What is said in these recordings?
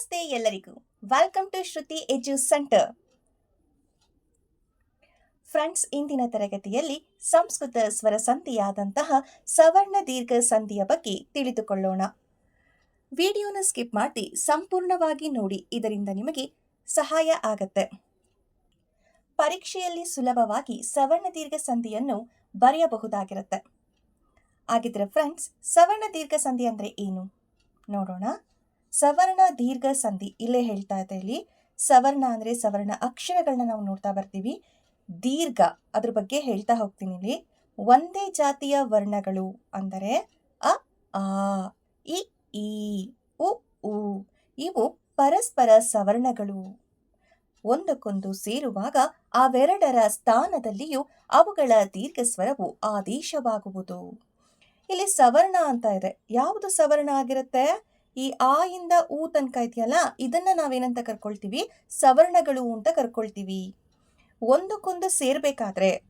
ನಮಸ್ತೆ ಎಲ್ಲರಿಗೂ. Welcome to Shruti edu centre friends ಇಂದಿನ ತರಗತಿಯಲ್ಲಿ ಸಂಸ್ಕೃತ ಸ್ವರ ಸಂಧಿಯಾದಂತಹ ಸವರ್ಣ ದೀರ್ಘ ಸಂಧಿಯ ಬಗ್ಗೆ ತಿಳಿದುಕೊಳ್ಳೋಣ. ವಿಡಿಯೋನ ಸ್ಕಿಪ್ ಮಾಡಿ ಸಂಪೂರ್ಣವಾಗಿ ನೋಡಿ, ಇದರಿಂದ ನಿಮಗೆ ಸಹಾಯ ಆಗತ್ತೆ. ಪರೀಕ್ಷೆಯಲ್ಲಿ ಸುಲಭವಾಗಿ ಸವರ್ಣ ದೀರ್ಘ ಸಂಧಿಯನ್ನು ಬರೆಯಬಹುದಾಗಿರುತ್ತೆ. ಆಗಿದ್ರೆ ಫ್ರೆಂಡ್ಸ್ ಸವರ್ಣ ದೀರ್ಘ ಸಂಧಿ ಅಂದರೆ ಏನು? ನೋಡೋಣ. ಸವರ್ಣ ದೀರ್ಘ ಸಂಧಿ ಇಲ್ಲೇ ಹೇಳ್ತಾ ಇದೆ ಇಲ್ಲಿ. ಸವರ್ಣ ಅಂದರೆ ಸವರ್ಣ ಅಕ್ಷರಗಳನ್ನ ನಾವು ನೋಡ್ತಾ ಬರ್ತೀವಿ. ದೀರ್ಘ ಅದ್ರ ಬಗ್ಗೆ ಹೇಳ್ತಾ ಹೋಗ್ತೀನಿ ಇಲ್ಲಿ. ಒಂದೇ ಜಾತಿಯ ವರ್ಣಗಳು ಅಂದರೆ ಅ, ಆ, ಇ, ಈ, ಉ ಉ. ಇವು ಪರಸ್ಪರ ಸವರ್ಣಗಳು. ಒಂದಕ್ಕೊಂದು ಸೇರುವಾಗ ಅವೆರಡರ ಸ್ಥಾನದಲ್ಲಿಯೂ ಅವುಗಳ ದೀರ್ಘ ಸ್ವರವು ಆದೇಶವಾಗುವುದು. ಇಲ್ಲಿ ಸವರ್ಣ ಅಂತ ಇದೆ. ಯಾವುದು ಸವರ್ಣ ಆಗಿರುತ್ತೆ? ಈ ಆ ಇಂದ ಊ ತನಕ ಇದೆಯಲ್ಲ ಇದನ್ನ ನಾವೇನಂತ ಕರ್ಕೊಳ್ತೀವಿ? ಸವರ್ಣಗಳು ಅಂತ ಕರ್ಕೊಳ್ತೀವಿ. ಒಂದಕ್ಕೊಂದು ಸೇರ್ಬೇಕಾದ್ರೆ,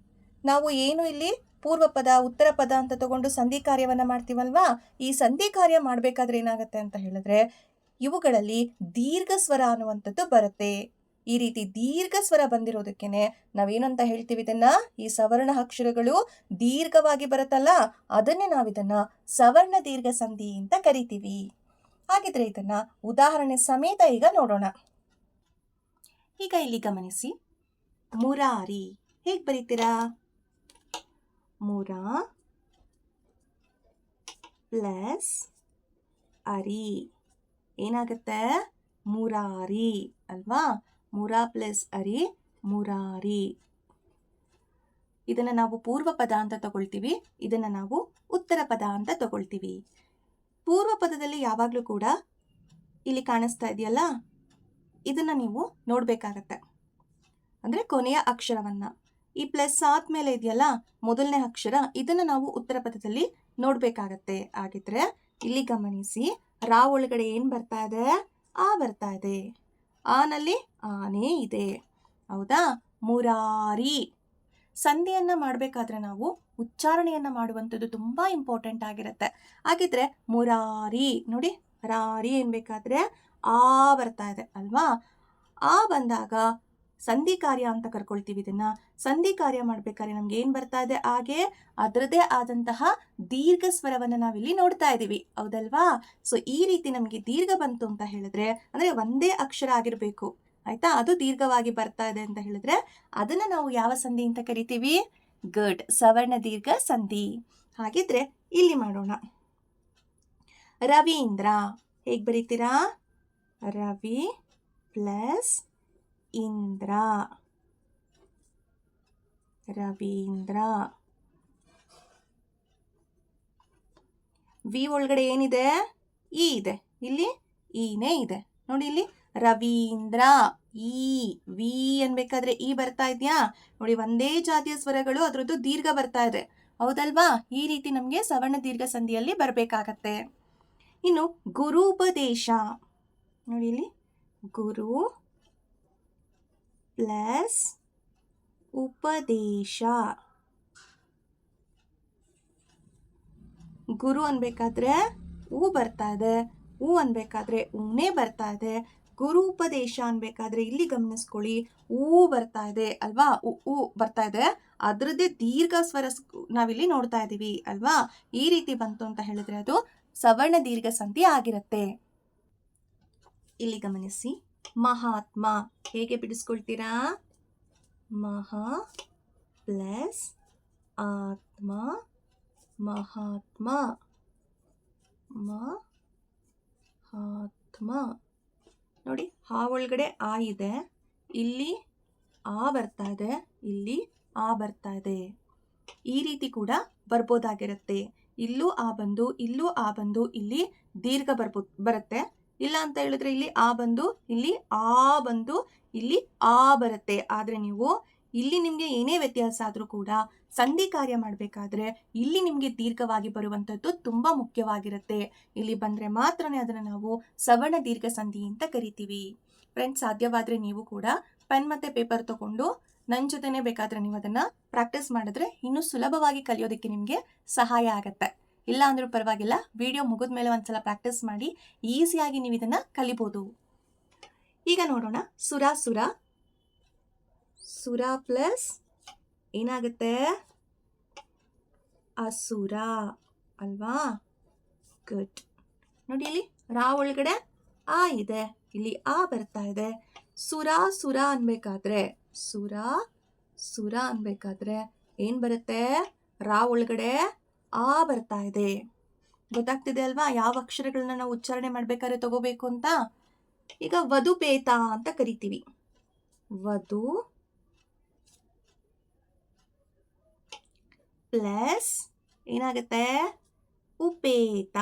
ನಾವು ಏನು ಇಲ್ಲಿ? ಪೂರ್ವ ಪದ, ಉತ್ತರ ಪದ ಅಂತ ತಗೊಂಡು ಸಂಧಿ ಕಾರ್ಯವನ್ನ ಮಾಡ್ತೀವಲ್ವಾ? ಈ ಸಂಧಿ ಕಾರ್ಯ ಮಾಡಬೇಕಾದ್ರೆ ಏನಾಗುತ್ತೆ ಅಂತ ಹೇಳಿದ್ರೆ, ಇವುಗಳಲ್ಲಿ ದೀರ್ಘ ಸ್ವರ ಅನ್ನುವಂಥದ್ದು ಬರುತ್ತೆ. ಈ ರೀತಿ ದೀರ್ಘ ಸ್ವರ ಬಂದಿರೋದಕ್ಕೇನೆ ನಾವೇನಂತ ಹೇಳ್ತೀವಿ ಇದನ್ನ? ಈ ಸವರ್ಣ ಅಕ್ಷರಗಳು ದೀರ್ಘವಾಗಿ ಬರುತ್ತಲ್ಲ, ಅದನ್ನೇ ನಾವಿದನ್ನ ಸವರ್ಣ ದೀರ್ಘ ಸಂಧಿ ಅಂತ ಕರಿತೀವಿ. ಹಾಗಿದ್ರೆ ಇದನ್ನ ಉದಾಹರಣೆ ಸಮೇತ ಈಗ ನೋಡೋಣ. ಈಗ ಇಲ್ಲಿ ಗಮನಿಸಿ. ಮುರಾರಿ, ಹೇಗೆ ಬರೀತೀರಾ? ಮುರಾ ಪ್ಲಸ್ ಅರಿ. ಏನಾಗುತ್ತೆ? ಮುರಾರಿ, ಅಲ್ವಾ? ಮುರಾ ಪ್ಲಸ್ ಅರಿ, ಮುರಾರಿ. ಇದನ್ನ ನಾವು ಪೂರ್ವ ಪದ ಅಂತ ತಗೊಳ್ತೀವಿ. ಇದನ್ನ ನಾವು ಉತ್ತರ ಪದ ಅಂತ ತಗೊಳ್ತೀವಿ. ಪೂರ್ವ ಪದದಲ್ಲಿ ಯಾವಾಗಲೂ ಕೂಡ ಇಲ್ಲಿ ಕಾಣಿಸ್ತಾ ಇದೆಯಲ್ಲ? ಇದನ್ನು ನೀವು ನೋಡಬೇಕಾಗತ್ತೆ. ಅಂದರೆ ಕೊನೆಯ ಅಕ್ಷರವನ್ನು. ಈ ಪ್ಲಸ್ ಆದಮೇಲೆ ಇದೆಯಲ್ಲ, ಮೊದಲನೇ ಅಕ್ಷರ, ಇದನ್ನು ನಾವು ಉತ್ತರ ಪದದಲ್ಲಿ ನೋಡಬೇಕಾಗತ್ತೆ. ಆಗಿದ್ರೆ ಇಲ್ಲಿ ಗಮನಿಸಿ, ರಾ ಒಳಗಡೆ ಏನು ಬರ್ತಾ ಇದೆ? ಆ ಬರ್ತಾ ಇದೆ. ಆನಲ್ಲಿ ಆನೆ ಇದೆ. ಹೌದಾ? ಮುರಾರಿ. ಸಂಧಿಯನ್ನು ಮಾಡಬೇಕಾದ್ರೆ ನಾವು ಉಚ್ಚಾರಣೆಯನ್ನ ಮಾಡುವಂಥದ್ದು ತುಂಬಾ ಇಂಪಾರ್ಟೆಂಟ್ ಆಗಿರುತ್ತೆ. ಹಾಗಿದ್ರೆ ಮುರಾರಿ, ನೋಡಿ ರಾರಿ ಏನ್ಬೇಕಾದ್ರೆ ಆ ಬರ್ತಾ ಇದೆ ಅಲ್ವಾ? ಆ ಬಂದಾಗ ಸಂಧಿ ಕಾರ್ಯ ಅಂತ ಕರ್ಕೊಳ್ತೀವಿ ಇದನ್ನ. ಸಂಧಿ ಕಾರ್ಯ ಮಾಡ್ಬೇಕಾದ್ರೆ ನಮ್ಗೆ ಏನ್ ಬರ್ತಾ ಇದೆ? ಹಾಗೆ ಅದರದೇ ಆದಂತಹ ದೀರ್ಘ ಸ್ವರವನ್ನ ನಾವಿಲ್ಲಿ ನೋಡ್ತಾ ಇದೀವಿ. ಹೌದಲ್ವಾ? ಸೊ ಈ ರೀತಿ ನಮ್ಗೆ ದೀರ್ಘ ಬಂತು ಅಂತ ಹೇಳಿದ್ರೆ, ಅಂದ್ರೆ ಒಂದೇ ಅಕ್ಷರ ಆಗಿರ್ಬೇಕು. ಆಯ್ತಾ? ಅದು ದೀರ್ಘವಾಗಿ ಬರ್ತಾ ಇದೆ ಅಂತ ಹೇಳಿದ್ರೆ, ಅದನ್ನ ನಾವು ಯಾವ ಸಂಧಿ ಅಂತ ಕರಿತೀವಿ? ಗುಡ್ ಸವರ್ಣ ದೀರ್ಘ ಸಂಧಿ. ಹಾಗಿದ್ರೆ ಇಲ್ಲಿ ಮಾಡೋಣ. ರವೀಂದ್ರ. ಹೇಗೆ ಬರೀತೀರಾ? ರವಿ ಪ್ಲಸ್ ಇಂದ್ರ. ರವೀಂದ್ರ. ವಿ ಒಳಗಡೆ ಏನಿದೆ? ಇ ಇದೆ. ಇಲ್ಲಿ ಈನೇ ಇದೆ. ನೋಡಿ ಇಲ್ಲಿ ರವೀಂದ್ರ. ಈ, ವಿ ಅನ್ಬೇಕಾದ್ರೆ ಈ ಬರ್ತಾ ಇದೆಯಾ? ನೋಡಿ, ಒಂದೇ ಜಾತಿಯ ಸ್ವರಗಳು ಅದರದ್ದು ದೀರ್ಘ ಬರ್ತಾ ಇದೆ. ಹೌದಲ್ವಾ? ಈ ರೀತಿ ನಮಗೆ ಸವರ್ಣ ದೀರ್ಘ ಸಂಧಿಯಲ್ಲಿ ಬರಬೇಕಾಗತ್ತೆ. ಇನ್ನು ಗುರುಪದೇಶ. ನೋಡಿ ಇಲ್ಲಿ. ಗುರು ಪ್ಲಸ್ ಉಪದೇಶ. ಗುರು ಅನ್ಬೇಕಾದ್ರೆ ಹೂ ಬರ್ತಾ ಇದೆ. ಹೂ ಅನ್ಬೇಕಾದ್ರೆ ಊನೇ ಬರ್ತಾ ಇದೆ. ಗುರು ಉಪದೇಶ ಅನ್ಬೇಕಾದ್ರೆ ಇಲ್ಲಿ ಗಮನಿಸ್ಕೊಳ್ಳಿ. ಊ ಬರ್ತಾ ಇದೆ ಅಲ್ವಾ? ಉ ಬರ್ತಾ ಇದೆ. ಅದರದ್ದೇ ದೀರ್ಘ ಸ್ವರಸ್ ನಾವಿಲ್ಲಿ ನೋಡ್ತಾ ಇದೀವಿ ಅಲ್ವಾ? ಈ ರೀತಿ ಬಂತು ಅಂತ ಹೇಳಿದ್ರೆ ಅದು ಸವರ್ಣ ದೀರ್ಘ ಸಂಧಿ ಆಗಿರುತ್ತೆ. ಇಲ್ಲಿ ಗಮನಿಸಿ. ಮಹಾತ್ಮ. ಹೇಗೆ ಬಿಡಿಸ್ಕೊಳ್ತೀರಾ? ಮಹಾ ಪ್ಲಸ್ ಆತ್ಮ. ಮಹಾತ್ಮ. ಮಹಾತ್ಮ. ನೋಡಿ, ಆ ಒಳಗಡೆ ಆ ಇದೆ, ಇಲ್ಲಿ ಆ ಬರ್ತಾ ಇದೆ, ಇಲ್ಲಿ ಆ ಬರ್ತಾ ಇದೆ. ಈ ರೀತಿ ಕೂಡ ಬರ್ಬೋದಾಗಿರುತ್ತೆ. ಇಲ್ಲೂ ಆ ಬಂದು, ಇಲ್ಲೂ ಆ ಬಂದು, ಇಲ್ಲಿ ದೀರ್ಘ ಬರ್ಬೋ, ಬರುತ್ತೆ. ಇಲ್ಲ ಅಂತ ಹೇಳಿದ್ರೆ ಇಲ್ಲಿ ಆ ಬಂದು, ಇಲ್ಲಿ ಆ ಬಂದು, ಇಲ್ಲಿ ಆ ಬರುತ್ತೆ. ಆದ್ರೆ ನೀವು ಇಲ್ಲಿ ನಿಮಗೆ ಏನೇ ವ್ಯತ್ಯಾಸ ಆದರೂ ಕೂಡ ಸಂಧಿ ಕಾರ್ಯ ಮಾಡಬೇಕಾದ್ರೆ ಇಲ್ಲಿ ನಿಮಗೆ ದೀರ್ಘವಾಗಿ ಬರುವಂಥದ್ದು ತುಂಬಾ ಮುಖ್ಯವಾಗಿರುತ್ತೆ. ಇಲ್ಲಿ ಬಂದ್ರೆ ಮಾತ್ರನೇ ಅದನ್ನ ನಾವು ಸವರ್ಣ ದೀರ್ಘ ಸಂಧಿ ಅಂತ ಕರಿತೀವಿ. ಫ್ರೆಂಡ್ಸ್ ಸಾಧ್ಯವಾದ್ರೆ ನೀವು ಕೂಡ ಪೆನ್ ಮತ್ತೆ ಪೇಪರ್ ತಗೊಂಡು ನನ್ನ ಜೊತೆನೆ ಬೇಕಾದ್ರೆ ನೀವು ಅದನ್ನ ಪ್ರಾಕ್ಟೀಸ್ ಮಾಡಿದ್ರೆ ಇನ್ನೂ ಸುಲಭವಾಗಿ ಕಲಿಯೋದಕ್ಕೆ ನಿಮಗೆ ಸಹಾಯ ಆಗುತ್ತೆ. ಇಲ್ಲ ಅಂದ್ರೂ ಪರವಾಗಿಲ್ಲ ವಿಡಿಯೋ ಮುಗಿದ ಮೇಲೆ ಒಂದ್ಸಲ ಪ್ರಾಕ್ಟೀಸ್ ಮಾಡಿ ಈಸಿಯಾಗಿ ನೀವು ಇದನ್ನ ಕಲಿಬೋದು. ಈಗ ನೋಡೋಣ ಸುರ ಸುರ ಸುರ ಪ್ಲಸ್ ಏನಾಗುತ್ತೆ? ಅಸುರ ಅಲ್ವಾ? ಗುಡ್ ನೋಡಿ ಇಲ್ಲಿ ರಾ ಒಳಗಡೆ ಆ ಇದೆ. ಇಲ್ಲಿ ಆ ಬರ್ತಾ ಇದೆ. ಸುರ ಸುರ ಅನ್ಬೇಕಾದ್ರೆ, ಸುರ ಸುರ ಅನ್ಬೇಕಾದ್ರೆ ಏನ್ ಬರುತ್ತೆ? ರಾ ಒಳಗಡೆ ಆ ಬರ್ತಾ ಇದೆ. ಗೊತ್ತಾಗ್ತಿದೆ ಅಲ್ವಾ? ಯಾವ ಅಕ್ಷರಗಳನ್ನ ನಾವು ಉಚ್ಚಾರಣೆ ಮಾಡ್ಬೇಕಾದ್ರೆ ತಗೋಬೇಕು ಅಂತ? ಈಗ ವಧು ಪೇತ ಅಂತ ಕರಿತೀವಿ. ವಧು ಪ್ಲಸ್ ಏನಾಗುತ್ತೆ ಉಪೇತ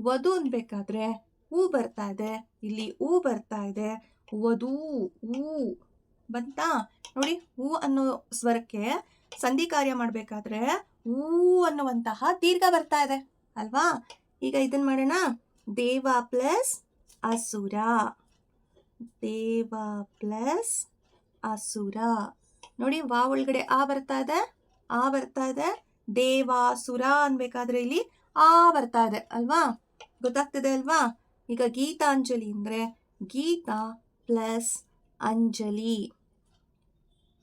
ವಧು ಅನ್ಬೇಕಾದ್ರೆ ಹೂ ಬರ್ತಾ ಇದೆ ಇಲ್ಲಿ ಹೂ ಬರ್ತಾ ಇದೆ ವಧು ಹೂ ಬಂತಾ? ನೋಡಿ ಹೂ ಅನ್ನೋ ಸ್ವರಕ್ಕೆ ಸಂಧಿ ಕಾರ್ಯ ಮಾಡಬೇಕಾದ್ರೆ ಹೂ ಅನ್ನುವಂತಹ ದೀರ್ಘ ಬರ್ತಾ ಇದೆ, ಅಲ್ವಾ? ಈಗ ಇದನ್ನ ಮಾಡೋಣ. ದೇವ ಪ್ಲಸ್ ಅಸುರ. ದೇವ ಪ್ಲಸ್ ಅಸುರ. ನೋಡಿ, ವಾ ಒಳಗಡೆ ಆ ಬರ್ತಾ ಇದೆ, ಆ ಬರ್ತಾ ಇದೆ. ದೇವಾಸುರ ಅನ್ಬೇಕಾದ್ರೆ ಇಲ್ಲಿ ಆ ಬರ್ತಾ ಇದೆ ಅಲ್ವಾ? ಗೊತ್ತಾಗ್ತದೆ ಅಲ್ವಾ? ಈಗ ಗೀತಾಂಜಲಿ ಅಂದ್ರೆ ಗೀತಾ ಪ್ಲಸ್ ಅಂಜಲಿ.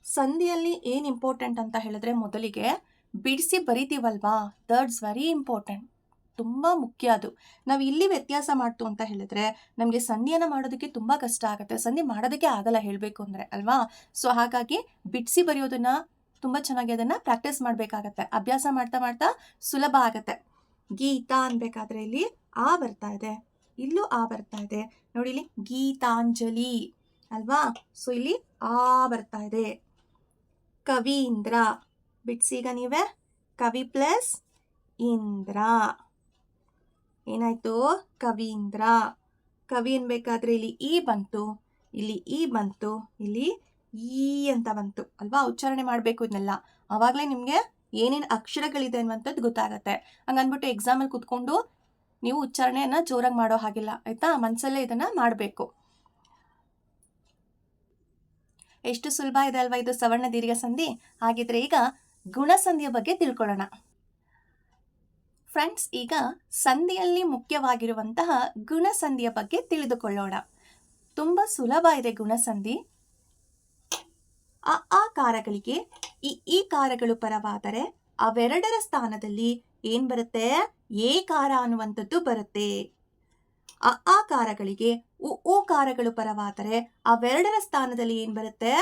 ಸಂಧಿಯಲ್ಲಿ ಏನು ಇಂಪಾರ್ಟೆಂಟ್ ಅಂತ ಹೇಳಿದ್ರೆ ಮೊದಲಿಗೆ ಬಿಡಿಸಿ ಬರಿತೀವಲ್ವಾ? ದಟ್ಸ್ ವೆರಿ ಇಂಪಾರ್ಟೆಂಟ್ ತುಂಬ ಮುಖ್ಯ ಅದು. ನಾವು ಇಲ್ಲಿ ವ್ಯತ್ಯಾಸ ಮಾಡ್ತು ಅಂತ ಹೇಳಿದ್ರೆ, ನಮಗೆ ಸಂಧಿಯನ್ನು ಮಾಡೋದಕ್ಕೆ ತುಂಬ ಕಷ್ಟ ಆಗುತ್ತೆ. ಸಂಧಿ ಮಾಡೋದಕ್ಕೆ ಆಗಲ್ಲ ಹೇಳಬೇಕು ಅಂದರೆ, ಅಲ್ವಾ? ಸೊ ಹಾಗಾಗಿ ಬಿಡಿಸಿ ಬರೆಯೋದನ್ನು ತುಂಬ ಚೆನ್ನಾಗಿ ಅದನ್ನು ಪ್ರಾಕ್ಟೀಸ್ ಮಾಡಬೇಕಾಗತ್ತೆ. ಅಭ್ಯಾಸ ಮಾಡ್ತಾ ಮಾಡ್ತಾ ಸುಲಭ ಆಗುತ್ತೆ. ಗೀತಾ ಅನ್ಬೇಕಾದ್ರೆ ಇಲ್ಲಿ ಆ ಬರ್ತಾ ಇದೆ. ಇಲ್ಲೂ ಆ ಬರ್ತಾ ಇದೆ. ನೋಡಿ ಇಲ್ಲಿ ಗೀತಾಂಜಲಿ, ಅಲ್ವಾ? ಸೊ ಇಲ್ಲಿ ಆ ಬರ್ತಾ ಇದೆ. ಕವೀಂದ್ರ. ಬಿಡ್ಸೀಗ ನೀವೇ. ಕವಿ ಪ್ಲಸ್ ಇಂದ್ರ. ಏನಾಯ್ತು? ಕವೀಂದ್ರ. ಕವಿ ಅನ್ಬೇಕಾದ್ರೆ ಇಲ್ಲಿ ಈ ಬಂತು, ಇಲ್ಲಿ ಈ ಬಂತು, ಇಲ್ಲಿ ಈ ಅಂತ ಬಂತು ಅಲ್ವಾ? ಉಚ್ಚಾರಣೆ ಮಾಡಬೇಕು ಇದನ್ನೆಲ್ಲ ಆವಾಗಲೇ ನಿಮಗೆ ಏನೇನು ಅಕ್ಷರಗಳಿದೆ ಅನ್ನುವಂಥದ್ದು ಗೊತ್ತಾಗತ್ತೆ. ಹಂಗನ್ಬಿಟ್ಟು ಎಕ್ಸಾಮಲ್ಲಿ ಕುತ್ಕೊಂಡು ನೀವು ಉಚ್ಚಾರಣೆಯನ್ನು ಜೋರಾಗಿ ಮಾಡೋ ಹಾಗಿಲ್ಲ, ಆಯ್ತಾ? ಮನಸ್ಸಲ್ಲೇ ಇದನ್ನ ಮಾಡಬೇಕು. ಎಷ್ಟು ಸುಲಭ ಇದೆ ಅಲ್ವಾ ಇದು ಸವರ್ಣ ದೀರ್ಘ ಸಂಧಿ? ಹಾಗಿದ್ರೆ ಈಗ ಗುಣಸಂಧಿಯ ಬಗ್ಗೆ ತಿಳ್ಕೊಳ್ಳೋಣ. ಫ್ರೆಂಡ್ಸ್, ಈಗ ಸಂಧಿಯಲ್ಲಿ ಮುಖ್ಯವಾಗಿರುವಂತಹ ಗುಣಸಂಧಿಯ ಬಗ್ಗೆ ತಿಳಿದುಕೊಳ್ಳೋಣ. ತುಂಬ ಸುಲಭ ಇದೆ ಗುಣಸಂಧಿ. ಅ ಆ ಕಾರಗಳಿಗೆ, ಈ ಈ ಕಾರಗಳು ಪರವಾದರೆ ಅವೆರಡರ ಸ್ಥಾನದಲ್ಲಿ ಏನ್ ಬರುತ್ತೆ? ಏ ಕಾರ ಅನ್ನುವಂಥದ್ದು ಬರುತ್ತೆ. ಅ ಆ ಕಾರಗಳಿಗೆ, ಉ ಓ ಕಾರಗಳು ಪರವಾದರೆ ಅವೆರಡರ ಸ್ಥಾನದಲ್ಲಿ ಏನ್ ಬರುತ್ತೆ?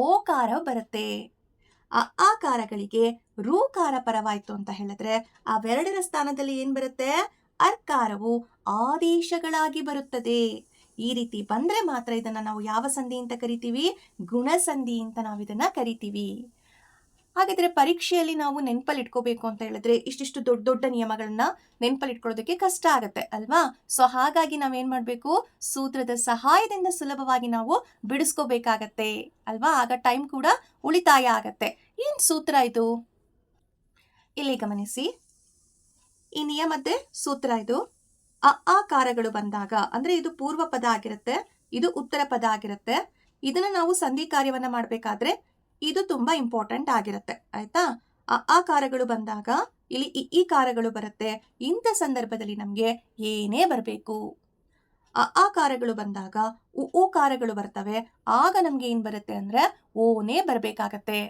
ಓ ಕಾರ ಬರುತ್ತೆ. ಆ ಕಾರಗಳಿಗೆ ರೂಕಾರ ಪರವಾಯಿತು ಅಂತ ಹೇಳಿದ್ರೆ ಅವೆರಡರ ಸ್ಥಾನದಲ್ಲಿ ಏನ್ ಬರುತ್ತೆ? ಅರ್ಕಾರವು ಆದೇಶಗಳಾಗಿ ಬರುತ್ತದೆ. ಈ ರೀತಿ ಬಂದ್ರೆ ಮಾತ್ರ ಇದನ್ನ ನಾವು ಯಾವ ಸಂಧಿ ಅಂತ ಕರಿತೀವಿ? ಗುಣಸಂಧಿ ಅಂತ ನಾವು ಇದನ್ನ ಕರಿತೀವಿ. ಹಾಗಾದ್ರೆ ಪರೀಕ್ಷೆಯಲ್ಲಿ ನಾವು ನೆನಪಲ್ಲಿ ಇಟ್ಕೋಬೇಕು ಅಂತ ಹೇಳಿದ್ರೆ ಇಷ್ಟಿಷ್ಟು ದೊಡ್ಡ ದೊಡ್ಡ ನಿಯಮಗಳನ್ನ ನೆನಪಲ್ಲಿ ಇಟ್ಕೊಳ್ಳೋದಕ್ಕೆ ಕಷ್ಟ ಆಗುತ್ತೆ, ಅಲ್ವಾ? ಸೊ ಹಾಗಾಗಿ ನಾವೇನ್ ಮಾಡಬೇಕು? ಸೂತ್ರದ ಸಹಾಯದಿಂದ ಸುಲಭವಾಗಿ ನಾವು ಬಿಡಿಸ್ಕೋಬೇಕಾಗತ್ತೆ, ಅಲ್ವಾ? ಆಗ ಟೈಮ್ ಕೂಡ ಉಳಿತಾಯ ಆಗತ್ತೆ. ಏನ್ ಸೂತ್ರ ಇದು? ಇಲ್ಲಿ ಗಮನಿಸಿ. ಈ ನಿಯಮದ್ದೇ ಸೂತ್ರ ಇದು. ಅ ಆಕಾರಗಳು ಕಾರಗಳು ಬಂದಾಗ, ಅಂದ್ರೆ ಇದು ಪೂರ್ವ ಪದ ಆಗಿರುತ್ತೆ, ಇದು ಉತ್ತರ ಪದ ಆಗಿರುತ್ತೆ. ಇದನ್ನ ನಾವು ಸಂಧಿ ಕಾರ್ಯವನ್ನ ಮಾಡಬೇಕಾದ್ರೆ ಇದು ತುಂಬಾ ಇಂಪಾರ್ಟೆಂಟ್ ಆಗಿರುತ್ತೆ, ಆಯ್ತಾ? ಆ ಕಾರಗಳು ಬಂದಾಗ, ಇಲ್ಲಿ ಇ ಈ ಕಾರಗಳು ಬರುತ್ತೆ, ಇಂಥ ಸಂದರ್ಭದಲ್ಲಿ ನಮಗೆ ಏನೇ ಬರಬೇಕು. ಅ ಆ ಕಾರಗಳು ಬಂದಾಗ, ಉ ಓ ಕಾರಗಳು ಬರ್ತವೆ, ಆಗ ನಮ್ಗೆ ಏನ್ ಬರುತ್ತೆ ಅಂದ್ರೆ, ಓನೇ ಬರಬೇಕಾಗತ್ತೆ.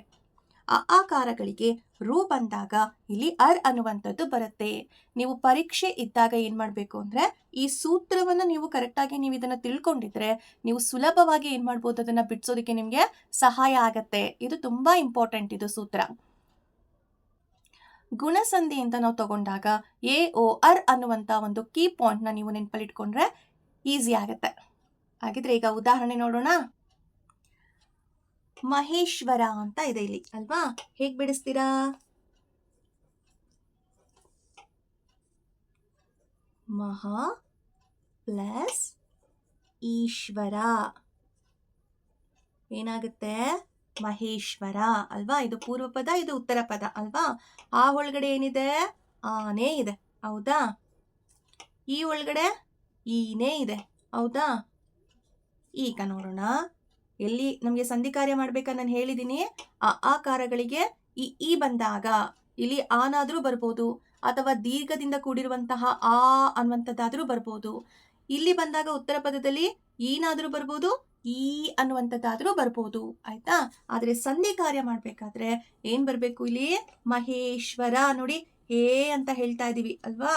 ಆ ಆಕಾರಗಳಿಗೆ ರು ಬಂದಾಗ ಇಲ್ಲಿ ಅರ್ ಅನ್ನುವಂಥದ್ದು ಬರುತ್ತೆ. ನೀವು ಪರೀಕ್ಷೆ ಇದ್ದಾಗ ಏನು ಮಾಡಬೇಕು ಅಂದರೆ ಈ ಸೂತ್ರವನ್ನು ನೀವು ಕರೆಕ್ಟಾಗಿ ನೀವು ಇದನ್ನು ತಿಳ್ಕೊಂಡಿದ್ರೆ ನೀವು ಸುಲಭವಾಗಿ ಏನು ಮಾಡ್ಬೋದು ಅದನ್ನು ಬಿಡಿಸೋದಕ್ಕೆ ನಿಮಗೆ ಸಹಾಯ ಆಗತ್ತೆ. ಇದು ತುಂಬ ಇಂಪಾರ್ಟೆಂಟ್ ಇದು ಸೂತ್ರ. ಗುಣಸಂಧಿ ಅಂತ ನಾವು ತಗೊಂಡಾಗ ಎ, ಓ, ಅರ್ ಅನ್ನುವಂಥ ಒಂದು ಕೀ ಪಾಯಿಂಟ್ನ ನೀವು ನೆನಪಲ್ಲಿ ಇಟ್ಕೊಂಡ್ರೆ ಈಸಿ ಆಗುತ್ತೆ. ಹಾಗಿದ್ರೆ ಈಗ ಉದಾಹರಣೆ ನೋಡೋಣ. ಮಹೇಶ್ವರ ಅಂತ ಇದೆ ಇಲ್ಲಿ, ಅಲ್ವಾ? ಹೇಗ್ ಬಿಡಿಸ್ತೀರಾ? ಮಹಾ ಪ್ಲಸ್ ಈಶ್ವರ. ಏನಾಗುತ್ತೆ? ಮಹೇಶ್ವರ, ಅಲ್ವಾ? ಇದು ಪೂರ್ವ ಪದ, ಇದು ಉತ್ತರ ಪದ, ಅಲ್ವಾ? ಆ ಒಳಗಡೆ ಏನಿದೆ? ಆನೆ ಇದೆ, ಹೌದಾ? ಈ ಒಳಗಡೆ ಈನೇ ಇದೆ, ಹೌದಾ? ಈಗ ನೋಡೋಣ. ಎಲ್ಲಿ ನಮಗೆ ಸಂಧಿ ಕಾರ್ಯ ಮಾಡ್ಬೇಕಂತ ನಾನು ಹೇಳಿದ್ದೀನಿ ಆ ಆಕಾರಗಳಿಗೆ ಈ ಈ ಬಂದಾಗ ಇಲ್ಲಿ ಆನಾದರೂ ಬರ್ಬೋದು ಅಥವಾ ದೀರ್ಘದಿಂದ ಕೂಡಿರುವಂತಹ ಆ ಅನ್ನುವಂಥದ್ದಾದ್ರೂ ಬರ್ಬೋದು. ಇಲ್ಲಿ ಬಂದಾಗ ಉತ್ತರ ಪದದಲ್ಲಿ ಏನಾದರೂ ಬರ್ಬೋದು, ಈ ಅನ್ನುವಂಥದ್ದಾದರೂ ಬರ್ಬೋದು. ಆಯ್ತಾ? ಆದರೆ ಸಂಧಿ ಕಾರ್ಯ ಮಾಡಬೇಕಾದ್ರೆ ಏನು ಬರಬೇಕು ಇಲ್ಲಿ? ಮಹೇಶ್ವರ, ನೋಡಿ, ಹೇ ಅಂತ ಹೇಳ್ತಾ ಇದೀವಿ, ಅಲ್ವಾ?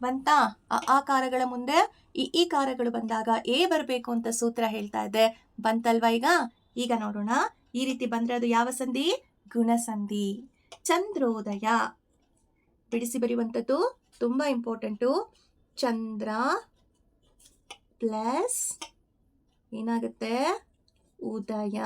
ಬಂತಾ? ಅ ಆಕಾರಗಳ ಮುಂದೆ ಈ ಈ ಕಾರಗಳು ಬಂದಾಗ ಏ ಬರಬೇಕು ಅಂತ ಸೂತ್ರ ಹೇಳ್ತಾ ಇದೆ. ಬಂತಲ್ವಾ ಈಗ? ಈಗ ನೋಡೋಣ. ಈ ರೀತಿ ಬಂದ್ರೆ ಅದು ಯಾವ ಸಂಧಿ? ಗುಣಸಂಧಿ. ಚಂದ್ರೋದಯ. ಬಿಡಿಸಿ ಬರೆಯುವಂಥದ್ದು ತುಂಬಾ ಇಂಪಾರ್ಟೆಂಟು. ಚಂದ್ರ ಪ್ಲಸ್ ಏನಾಗುತ್ತೆ? ಉದಯ.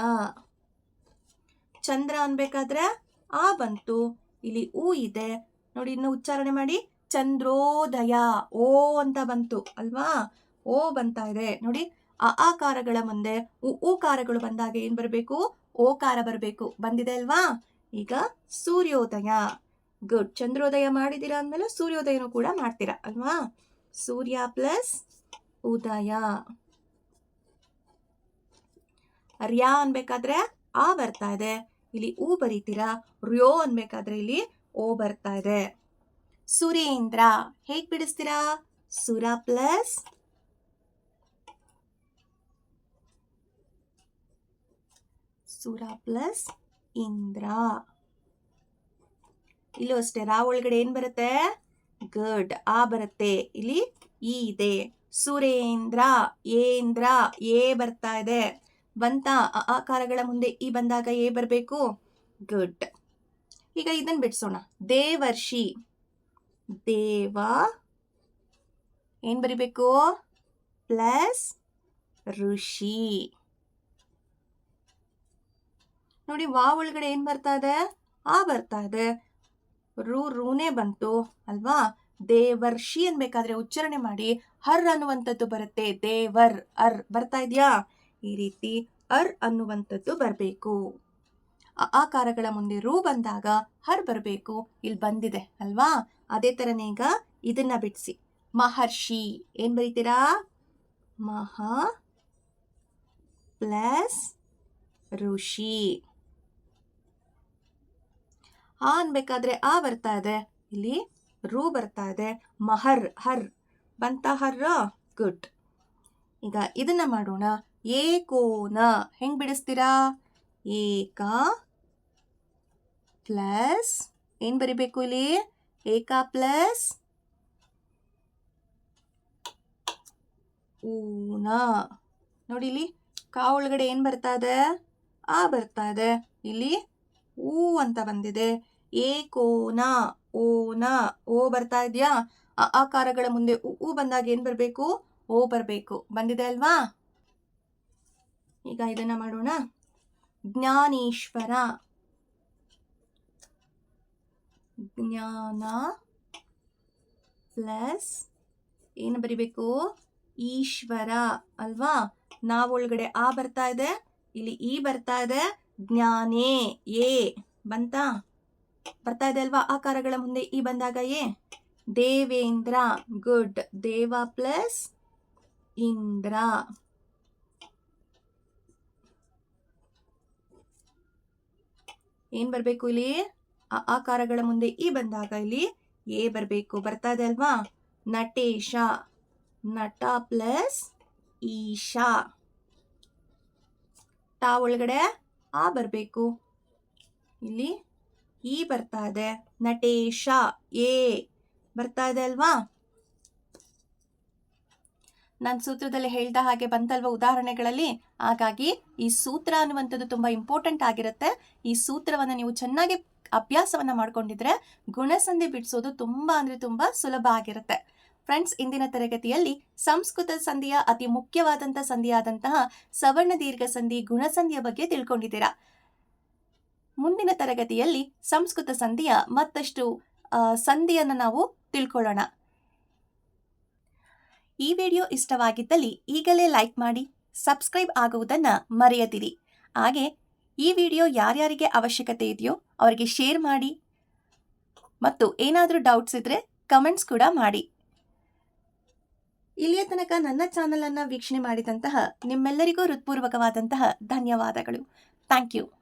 ಚಂದ್ರ ಅನ್ಬೇಕಾದ್ರೆ ಆ ಬಂತು. ಇಲ್ಲಿ ಊ ಇದೆ. ನೋಡಿ, ಇನ್ನು ಉಚ್ಚಾರಣೆ ಮಾಡಿ. ಚಂದ್ರೋದಯ, ಓ ಅಂತ ಬಂತು ಅಲ್ವಾ? ಓ ಬಂತಾ ಇದೆ. ನೋಡಿ, ಅ ಆಕಾರಗಳ ಮುಂದೆ ಉ ಊಕಾರಗಳು ಬಂದಾಗ ಏನ್ ಬರಬೇಕು? ಓಕಾರ ಬರಬೇಕು. ಬಂದಿದೆ ಅಲ್ವಾ? ಈಗ ಸೂರ್ಯೋದಯ. ಗುಡ್. ಚಂದ್ರೋದಯ ಮಾಡಿದಿರಾ ಅಂದಮೇಲೆ ಸೂರ್ಯೋದಯನೂ ಕೂಡ ಮಾಡ್ತೀರಾ ಅಲ್ವಾ? ಸೂರ್ಯ ಪ್ಲಸ್ ಉದಯ. ರ್ಯಾ ಅನ್ಬೇಕಾದ್ರೆ ಆ ಬರ್ತಾ ಇದೆ. ಇಲ್ಲಿ ಊ ಬರೀತೀರಾ? ರ್ಯೋ ಅನ್ಬೇಕಾದ್ರೆ ಇಲ್ಲಿ ಓ ಬರ್ತಾ ಇದೆ. ಸುರೇಂದ್ರ. ಹೇಗ್ ಬಿಡಿಸ್ತೀರಾ? ಸುರ ಪ್ಲಸ್. ಸುರ ಪ್ಲಸ್ ಇಂದ್ರ. ಇಲ್ಲೂ ಅಷ್ಟೇ, ರಾ ಒಳಗಡೆ ಏನ್ ಬರುತ್ತೆ? ಗಡ್, ಆ ಬರುತ್ತೆ. ಇಲ್ಲಿ ಈ ಇದೆ. ಸುರೇಂದ್ರ, ಏಂದ್ರ ಏ ಬರ್ತಾ ಇದೆ. ಬಂತ ಆಕಾರಗಳ ಮುಂದೆ ಈ ಬಂದಾಗ ಏ ಬರಬೇಕು? ಗಡ್. ಈಗ ಇದನ್ನ ಬಿಡಿಸೋಣ. ದೇವರ್ಷಿ. ದೇವ ಏನು ಬರಿಬೇಕು? ಪ್ಲಸ್ ಋಷಿ. ನೋಡಿ, ವಾ ಒಳಗಡೆ ಏನು ಬರ್ತಾ ಇದೆ? ಆ ಬರ್ತಾ ಇದೆ. ರು, ರೂನೇ ಬಂತು, ಅಲ್ವಾ? ದೇವರ್ಷಿ ಅನ್ಬೇಕಾದ್ರೆ ಉಚ್ಚಾರಣೆ ಮಾಡಿ, ಹರ್ ಅನ್ನುವಂಥದ್ದು ಬರುತ್ತೆ. ದೇವರ್, ಅರ್ ಬರ್ತಾ ಇದೆಯಾ? ಈ ರೀತಿ ಅರ್ ಅನ್ನುವಂಥದ್ದು ಬರಬೇಕು. ಆಕಾರಗಳ ಮುಂದೆ ರೂ ಬಂದಾಗ ಹರ್ ಬರಬೇಕು ಇಲ್ಲಿ ಬಂದಿದೆ, ಅಲ್ವಾ? ಅದೇ ಥರನೇ ಈಗ ಇದನ್ನ ಬಿಡಿಸಿ. ಮಹರ್ಷಿ, ಏನು ಬರೀತೀರಾ? ಮಹ ಪ್ಲಸ್ ಋಷಿ. ಆ ಅನ್ಬೇಕಾದ್ರೆ ಆ ಬರ್ತಾ ಇದೆ. ಇಲ್ಲಿ ರೂ ಬರ್ತಾ ಇದೆ. ಮಹರ್, ಹರ್. ಬಂತ ಹರ್ ಗುಡ್. ಈಗ ಇದನ್ನ ಮಾಡೋಣ. ಏಕೋನ ಹೆಂಗ್ ಬಿಡಿಸ್ತೀರಾ? ಏಕ ಪ್ಲಸ್, ಏನು ಬರಿಬೇಕು ಇಲ್ಲಿ? ಏಕ ಪ್ಲಸ್ ಊನ. ನೋಡಿ ಇಲ್ಲಿ, ಕಾ ಒಳಗಡೆ ಏನು ಬರ್ತಾ ಇದೆ? ಆ ಬರ್ತಾ ಇದೆ. ಇಲ್ಲಿ ಊ ಅಂತ ಬಂದಿದೆ. ಏಕೋನ, ಓನ. ಓ ಬರ್ತಾ ಇದೆಯಾ? ಆ ಆಕಾರಗಳ ಮುಂದೆ ಉ ಬಂದಾಗ ಏನು ಬರಬೇಕು? ಓ ಬರಬೇಕು. ಬಂದಿದೆ ಅಲ್ವಾ? ಈಗ ಇದನ್ನು ಮಾಡೋಣ. ಜ್ಞಾನೇಶ್ವರ. ಜ್ಞಾನ ಪ್ಲಸ್ ಏನು ಬರಿಬೇಕು? ಈಶ್ವರ ಅಲ್ವಾ? ನಾವೊಳಗಡೆ ಆ ಬರ್ತಾ ಇದೆ, ಇಲ್ಲಿ ಈ ಬರ್ತಾ ಇದೆ, ಜ್ಞಾನೇ ಏ ಬಂತಾ? ಬರ್ತಾ ಇದೆ ಅಲ್ವಾ ಆಕಾರಗಳ ಮುಂದೆ ಈ ಬಂದಾಗ ಏ ದೇವೇಂದ್ರ, ಗುಡ್. ದೇವ ಪ್ಲಸ್ ಇಂದ್ರ. ಏನ್ ಬರ್ಬೇಕು ಇಲ್ಲಿ? ಆ ಆಕಾರಗಳ ಮುಂದೆ ಈ ಬಂದಾಗ ಇಲ್ಲಿ ಎ ಬರಬೇಕು. ಬರ್ತಾ ಇದೆ ಅಲ್ವಾ? ನಟೇಶ. ನಟ ಪ್ಲಸ್ ಈಶಾ. ತಾ ಒಳಗಡೆ ಆ ಬರಬೇಕು. ಇಲ್ಲಿ ಈ ಬರ್ತಾ ಇದೆ. ನಟೇಶ. ಎ. ಬರ್ತಾ ಇದೆ ಅಲ್ವಾ? ನಾನು ಸೂತ್ರದಲ್ಲಿ ಹೇಳ್ದ ಹಾಗೆ ಬಂತಲ್ವ ಉದಾಹರಣೆಗಳಲ್ಲಿ? ಹಾಗಾಗಿ ಈ ಸೂತ್ರ ಅನ್ನುವಂಥದ್ದು ತುಂಬಾ ಇಂಪಾರ್ಟೆಂಟ್ ಆಗಿರುತ್ತೆ. ಈ ಸೂತ್ರವನ್ನು ನೀವು ಚೆನ್ನಾಗಿ ಅಭ್ಯಾಸವನ್ನ ಮಾಡ್ಕೊಂಡಿದ್ರೆ ಗುಣಸಂಧಿ ಬಿಡಿಸೋದು ತುಂಬಾ ಅಂದ್ರೆ ತುಂಬಾ ಸುಲಭ ಆಗಿರುತ್ತೆ. ಫ್ರೆಂಡ್ಸ್ ಇಂದಿನ ತರಗತಿಯಲ್ಲಿ ಸಂಸ್ಕೃತ ಸಂಧಿಯ ಅತಿ ಮುಖ್ಯವಾದಂಥ ಸಂಧಿಯಾದಂತಹ ಸವರ್ಣ ದೀರ್ಘ ಸಂಧಿ ಗುಣಸಂಧಿಯ ಬಗ್ಗೆ ತಿಳ್ಕೊಂಡಿದ್ದೀರಾ? ಮುಂದಿನ ತರಗತಿಯಲ್ಲಿ ಸಂಸ್ಕೃತ ಸಂಧಿಯ ಮತ್ತಷ್ಟು ಸಂಧಿಯನ್ನು ನಾವು ತಿಳ್ಕೊಳ್ಳೋಣ. ಈ ವಿಡಿಯೋ ಇಷ್ಟವಾಗಿದ್ದಲ್ಲಿ ಈಗಲೇ ಲೈಕ್ ಮಾಡಿ, ಸಬ್ಸ್ಕ್ರೈಬ್ ಆಗುವುದನ್ನು ಮರೆಯದಿರಿ. ಹಾಗೆ ಈ ವಿಡಿಯೋ ಯಾರ್ಯಾರಿಗೆ ಅವಶ್ಯಕತೆ ಇದೆಯೋ ಅವರಿಗೆ ಶೇರ್ ಮಾಡಿ. ಮತ್ತು ಏನಾದರೂ ಡೌಟ್ಸ್ ಇದ್ರೆ ಕಮೆಂಟ್ಸ್ ಕೂಡ ಮಾಡಿ. ಇಲ್ಲಿಯ ತನಕ ನನ್ನ ಚಾನಲನ್ನು ವೀಕ್ಷಣೆ ಮಾಡಿದಂತಹ ನಿಮ್ಮೆಲ್ಲರಿಗೂ ಹೃತ್ಪೂರ್ವಕವಾದಂತಹ ಧನ್ಯವಾದಗಳು. Thank you